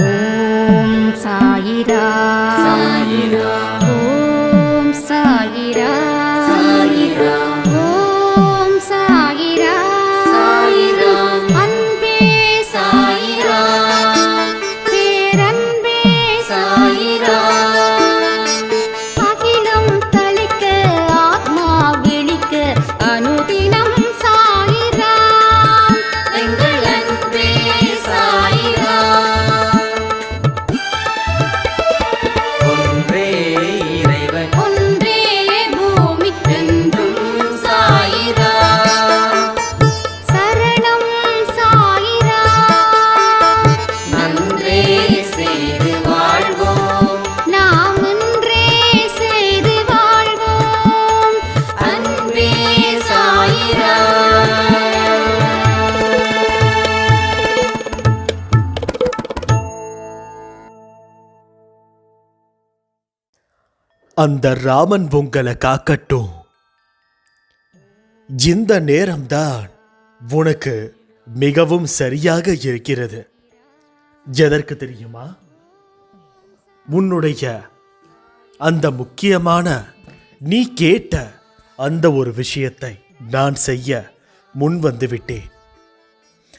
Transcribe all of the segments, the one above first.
옴 사이다. 사이다. அந்த ராமன் உங்களை காக்கட்டும். இந்த நேரம்தான் உனக்கு மிகவும் சரியாக இருக்கிறது. எதற்கு தெரியுமா? உன்னுடைய அந்த முக்கியமான நீ கேட்ட அந்த ஒரு விஷயத்தை நான் செய்ய முன் வந்துவிட்டேன்.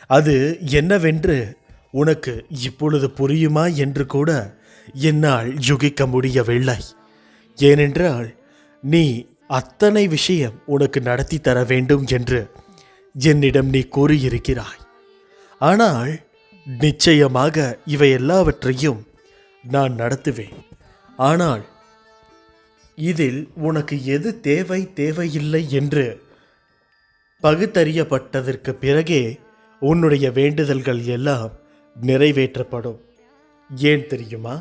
அது என்னவென்று உனக்கு இப்பொழுது புரியுமா என்று கூட என்னால் யுகிக்க முடியவில்லை. ஏனென்றால் நீ அத்தனை விஷயம் உனக்கு நடத்தி தர வேண்டும் என்று என்னிடம் நீ கூறியிருக்கிறாய். ஆனால் நிச்சயமாக இவை எல்லாவற்றையும் நான் நடத்துவேன். ஆனால் இதில் உனக்கு எது தேவை தேவையில்லை என்று பகுத்தறியப்பட்டதற்கு பிறகே உன்னுடைய வேண்டுதல்கள் எல்லாம் நிறைவேற்றப்படும். ஏன் தெரியுமா?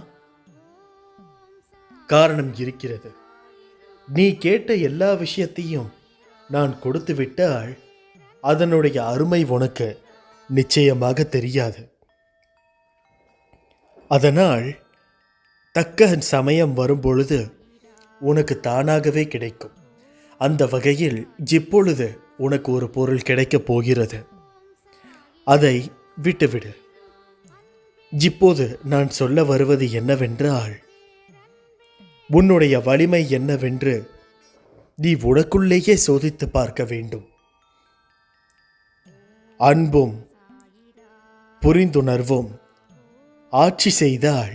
காரணம் இருக்கிறது. நீ கேட்ட எல்லா விஷயத்தையும் நான் கொடுத்து விட்டால் அதனுடைய அருமை உனக்கு நிச்சயமாக தெரியாது. அதனால் தக்க சமயம் வரும்பொழுது உனக்கு தானாகவே கிடைக்கும். அந்த வகையில் இப்பொழுது உனக்கு ஒரு பொருள் கிடைக்கப் போகிறது. அதை விட்டுவிடு. இப்போது நான் சொல்ல வருவது என்னவென்றால் உன்னுடைய வலிமை என்னவென்று நீ உனக்குள்ளேயே சோதித்து பார்க்க வேண்டும். அன்பும் புரிந்துணர்வும் ஆட்சி செய்தால்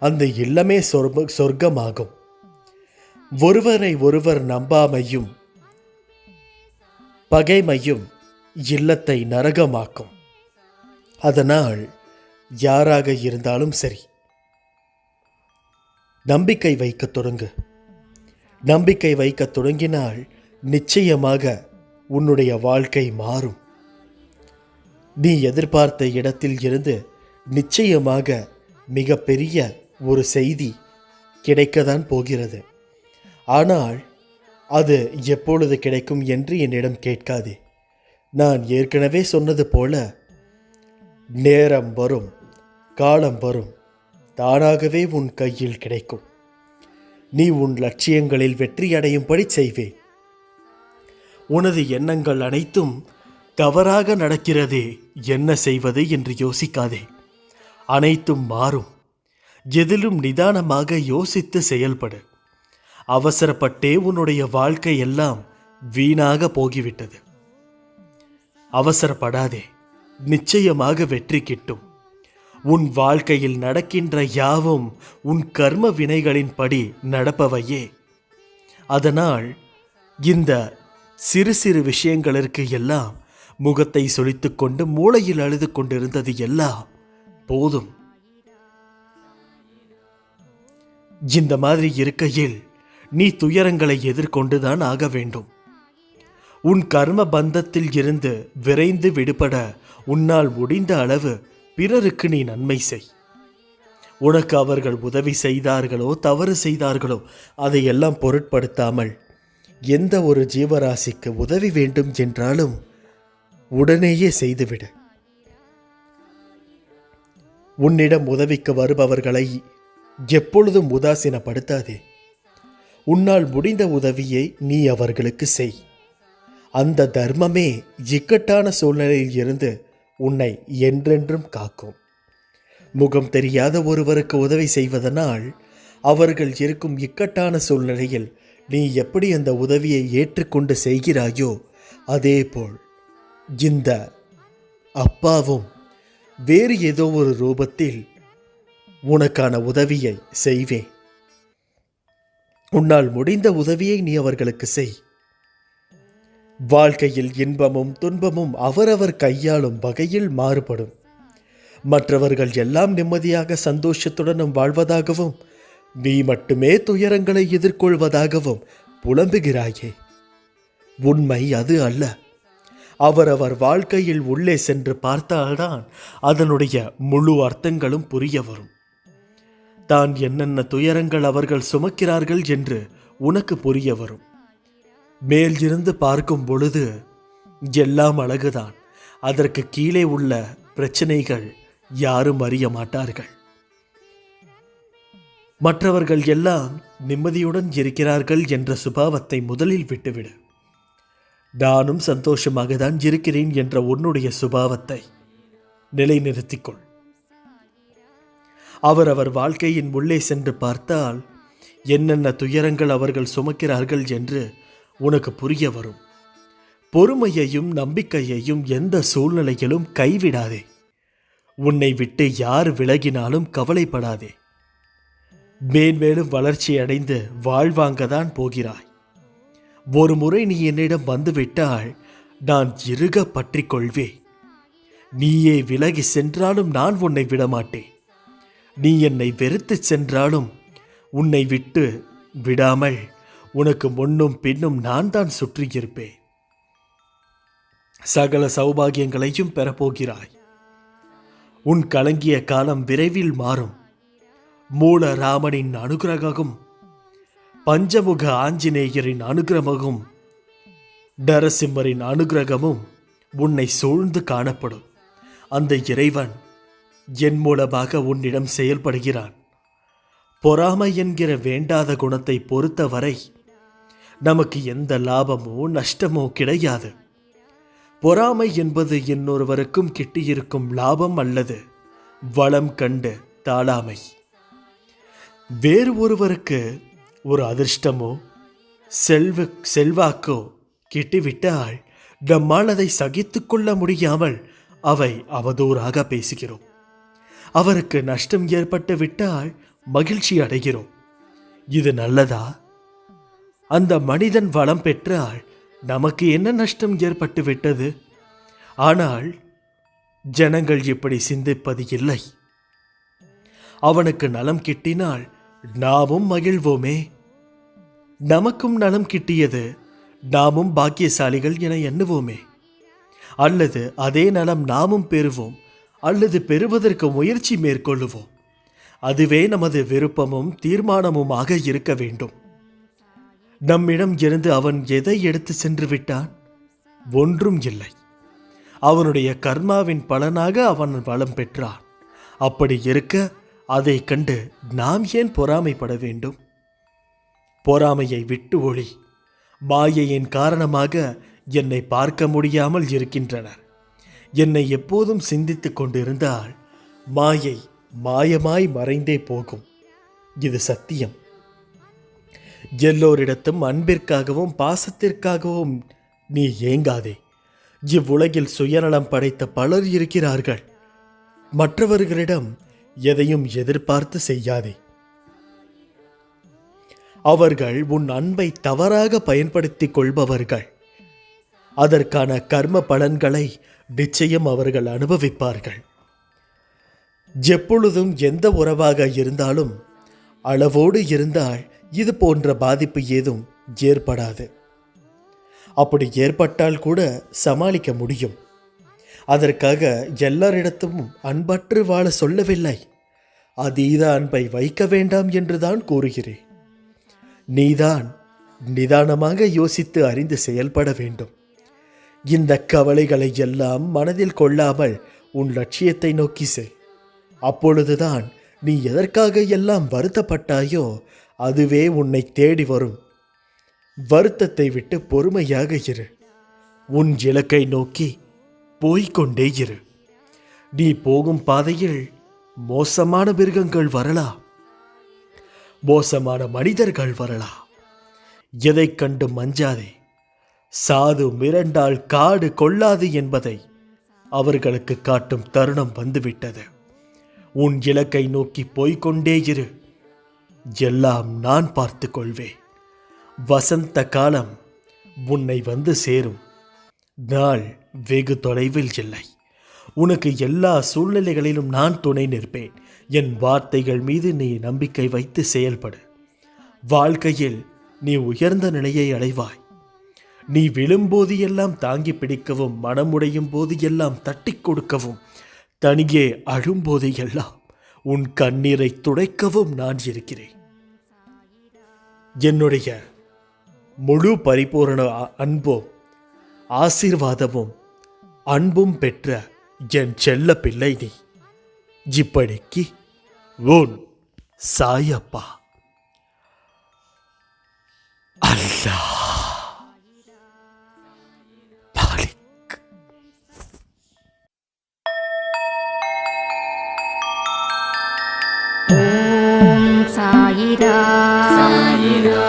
அந்த இல்லமே சொர்ப சொர்க்கமாகும். ஒருவரை ஒருவர் நம்பாமையும் பகைமையும் இல்லத்தை நரகமாக்கும். அதனால் யாராக இருந்தாலும் சரி. நம்பிக்கை வைக்கத் தொடங்கு. நம்பிக்கை வைக்கத் தொடங்கினால் நிச்சயமாக உன்னுடைய வாழ்க்கை மாறும். நீ எதிர்பார்த்த இடத்தில் இருந்து நிச்சயமாக மிகப்பெரிய ஒரு செய்தி கிடைக்கத்தான் போகிறது. ஆனால் அது எப்பொழுது கிடைக்கும் என்று என்னிடம் கேட்காதே. நான் ஏற்கனவே சொன்னது போல நேரம் வரும் காலம் வரும். தானாகவே உன் கையில் கிடைக்கும். நீ உன் லட்சியங்களில் வெற்றி அடையும்படி செய்வேன் உனது எண்ணங்கள் அனைத்தும் தவறாக நடக்கிறதே என்ன செய்வது என்று யோசிக்காதே. அனைத்தும் மாறும். எதிலும் நிதானமாக யோசித்து செயல்படு. அவசரப்பட்டே உன்னுடைய வாழ்க்கை எல்லாம் வீணாக போகிவிட்டது. அவசரப்படாதே. நிச்சயமாக வெற்றி கிட்டும். உன் வாழ்க்கையில் நடக்கின்ற யாவும் உன் கர்ம வினைகளின்படி நடப்பவையே. அதனால் இந்த சிறு சிறு விஷயங்களிற்கு எல்லாம் முகத்தை சொலித்து கொண்டு மூளையில் அழுது கொண்டிருந்தது எல்லாம் போதும். இந்த மாதிரி இருக்கையில் நீ துயரங்களை எதிர்கொண்டுதான் ஆக வேண்டும். உன் கர்ம பந்தத்தில் இருந்து விரைந்து விடுபட உன்னால் முடிந்த அளவு பிறருக்கு நீ நன்மை செய். உனக்கு அவர்கள் உதவி செய்தார்களோ தவறு செய்தார்களோ அதையெல்லாம் பொருட்படுத்தாமல் எந்த ஒரு ஜீவராசிக்கு உதவி வேண்டும் என்றாலும் உடனேயே செய்துவிடு. உன்னிடம் உதவிக்கு வருபவர்களை எப்பொழுதும் உதாசீனப்படுத்தாதே. உன்னால் முடிந்த உதவியை நீ அவர்களுக்கு செய். அந்த தர்மமே இக்கட்டான சூழ்நிலையில் இருந்து உன்னை என்றென்றும் காக்கும். முகம் தெரியாத ஒருவருக்கு உதவி செய்வதனால் அவர்கள் இருக்கும் இக்கட்டான சூழ்நிலையில் நீ எப்படி அந்த உதவியை ஏற்றுக்கொண்டு செய்கிறாயோ அதேபோல் இந்த அப்பாவும் வேறு ஏதோ ஒரு ரூபத்தில் உனக்கான உதவியை செய்வேன். உன்னால் முடிந்த உதவியை நீ அவர்களுக்கு செய். வாழ்க்கையில் இன்பமும் துன்பமும் அவரவர் கையாளும் வகையில் மாறுபடும். மற்றவர்கள் எல்லாம் நிம்மதியாக சந்தோஷத்துடனும் வாழ்வதாகவும் நீ மட்டுமே துயரங்களை எதிர்கொள்வதாகவும் புலம்புகிறாயே. உண்மை அது அல்ல. அவரவர் வாழ்க்கையில் உள்ளே சென்று பார்த்தால்தான் அதனுடைய முழு அர்த்தங்களும் புரிய வரும். தான் என்னென்ன துயரங்கள் அவர்கள் சுமக்கிறார்கள் என்று உனக்கு புரிய வரும். மேல் இருந்து பார்க்கும் பொழுது எல்லாம் அழகுதான். அதற்கு கீழே உள்ள பிரச்சனைகள் யாரும் அறிய மாட்டார்கள். மற்றவர்கள் எல்லாம் நிம்மதியுடன் இருக்கிறார்கள் என்ற சுபாவத்தை முதலில் விட்டுவிடு. நானும் சந்தோஷமாக தான் இருக்கிறேன் என்ற உன்னுடைய சுபாவத்தை நிலைநிறுத்திக்கொள். அவரவர் வாழ்க்கையின் உள்ளே சென்று பார்த்தால் என்னென்ன துயரங்கள் அவர்கள் சுமக்கிறார்கள் என்று உனக்கு புரிய வரும். பொறுமையையும் நம்பிக்கையையும் எந்த சூழ்நிலையிலும் கைவிடாதே. உன்னை விட்டு யார் விலகினாலும் கவலைப்படாதே. மேன்மேலும் வளர்ச்சி அடைந்து வாழ்வாங்க தான் போகிறாய். ஒரு முறை நீ என்னிடம் வந்துவிட்டால் நான் இருக பற்றி கொள்வேன். நீயே விலகி சென்றாலும் நான் உன்னை விடமாட்டேன். நீ என்னை வெறுத்து சென்றாலும் உன்னை விட்டு விடாமல் உனக்கு முன்னும் பின்னும் நான் தான் சுற்றியிருப்பேன். சகல சௌபாகியங்களையும் பெறப்போகிறாய். உன் கலங்கிய காலம் விரைவில் மாறும். மூல ராமனின் அனுகிரகமும் பஞ்சமுக ஆஞ்சநேயரின் அனுகிரகமும் நரசிம்மரின் அனுகிரகமும் உன்னை சூழ்ந்து காணப்படும். அந்த இறைவன் என் மூலமாக உன்னிடம் செயல்படுகிறான். பொறாமை என்கிற வேண்டாத குணத்தை பொறுத்தவரை நமக்கு எந்த லாபமோ நஷ்டமோ கிடையாது. பொறாமை என்பது இன்னொருவருக்கும் கிட்டியிருக்கும் லாபம் அல்லது வளம் கண்டு தாளாமை. வேறு ஒருவருக்கு ஒரு அதிர்ஷ்டமோ செல்வ செல்வாக்கோ கிட்டிவிட்டால் நம்மால் அதை சகித்து கொள்ள முடியாமல் அவை அவதூறாக பேசுகிறோம். அவருக்கு நஷ்டம் ஏற்பட்டு விட்டால் மகிழ்ச்சி அடைகிறோம். இது நல்லதா? அந்த மனிதன் வளம் பெற்றால் நமக்கு என்ன நஷ்டம் ஏற்பட்டு விட்டது? ஆனால் ஜனங்கள் இப்படி சிந்திப்பது இல்லை. அவனுக்கு நலம் கிட்டினால் நாமும் மகிழ்வோமே. நமக்கும் நலம் கிட்டியது நாமும் பாக்கியசாலிகள் என எண்ணுவோமே. அல்லது அதே நலம் நாமும் பெறுவோம் அல்லது பெறுவதற்கு முயற்சி மேற்கொள்ளுவோம். அதுவே நமது விருப்பமும் தீர்மானமுமாக இருக்க வேண்டும். நம்மிடம் இருந்து அவன் எதை எடுத்து சென்று விட்டான் ஒன்றும் இல்லை. அவனுடைய கர்மாவின் பலனாக அவன் வளம் பெற்றான். அப்படி இருக்க அதை கண்டு நாம் ஏன் பொறாமைப்பட வேண்டும்? பொறாமையை விட்டு ஒளி. மாயையின் காரணமாக என்னை பார்க்க முடியாமல் இருக்கின்றனர். என்னை எப்போதும் சிந்தித்து கொண்டிருந்தால் மாயை மாயமாய் மறைந்தே போகும். இது சத்தியம். எல்லோரிடத்தும் அன்பிற்காகவும் பாசத்திற்காகவும் நீ ஏங்காதே. இவ்வுலகில் சுயநலம் படைத்த பலர் இருக்கிறார்கள். மற்றவர்களிடம் எதையும் எதிர்பார்த்து செய்யாதே. அவர்கள் உன் அன்பை தவறாக பயன்படுத்திக் கொள்பவர்கள். அதற்கான கர்ம பலன்களை நிச்சயம் அவர்கள் அனுபவிப்பார்கள். எப்பொழுதும் எந்த உறவாக இருந்தாலும் அளவோடு இருந்தால் இது போன்ற பாதிப்பு ஏதும் ஏற்படாது. அப்படி ஏற்பட்டால் கூட சமாளிக்க முடியும். அதற்காக எல்லாரிடத்தும் அன்பற்று வாழ சொல்லவில்லை. அதீத அன்பை வைக்க வேண்டாம் என்றுதான் கூறுகிறேன். நீதான் நிதானமாக யோசித்து அறிந்து செயல்பட வேண்டும். இந்த கவலைகளை எல்லாம் மனதில் கொள்ளாமல் உன் லட்சியத்தை நோக்கி செல். அப்பொழுதுதான் நீ எதற்காக எல்லாம் வருத்தப்பட்டாயோ அதுவே உன்னை தேடி வரும். வருத்தத்தை விட்டு பொறுமையாக இரு. உன் இலக்கை நோக்கி போய்கொண்டே இரு. நீ போகும் பாதையில் மோசமான மிருகங்கள் வரலாம் மோசமான மனிதர்கள் வரலாம் எதைக் கண்டு மஞ்சாதே? சாது மிரண்டால் காடு கொள்ளாது என்பதை அவர்களுக்கு காட்டும் தருணம் வந்துவிட்டது. உன் இலக்கை நோக்கி போய்கொண்டே இரு. எல்லாம் நான் பார்த்து கொள்வேன் வசந்த காலம் உன்னை வந்து சேரும். நாள் வெகு தொலைவில் இல்லை. உனக்கு எல்லா சூழ்நிலைகளிலும் நான் துணை நிற்பேன். என் வார்த்தைகள் மீது நீ நம்பிக்கை வைத்து செயல்படு. வாழ்க்கையில் நீ உயர்ந்த நிலையை அடைவாய். நீ விழும்போது எல்லாம் தாங்கி பிடிக்கவும் மனமுடையும் போது எல்லாம் தட்டிக் கொடுக்கவும் தனியே அழும்போதையெல்லாம் உன் கண்ணீரை துடைக்கவும் நான் இருக்கிறேன். என்னுடைய முழு பரிபூரண அன்பும் ஆசீர்வாதமும் அன்பும் பெற்ற என் செல்ல பிள்ளை நீ. இப்படிக்கு உன் சாயப்பா. அல்லாஹ். イラサイラ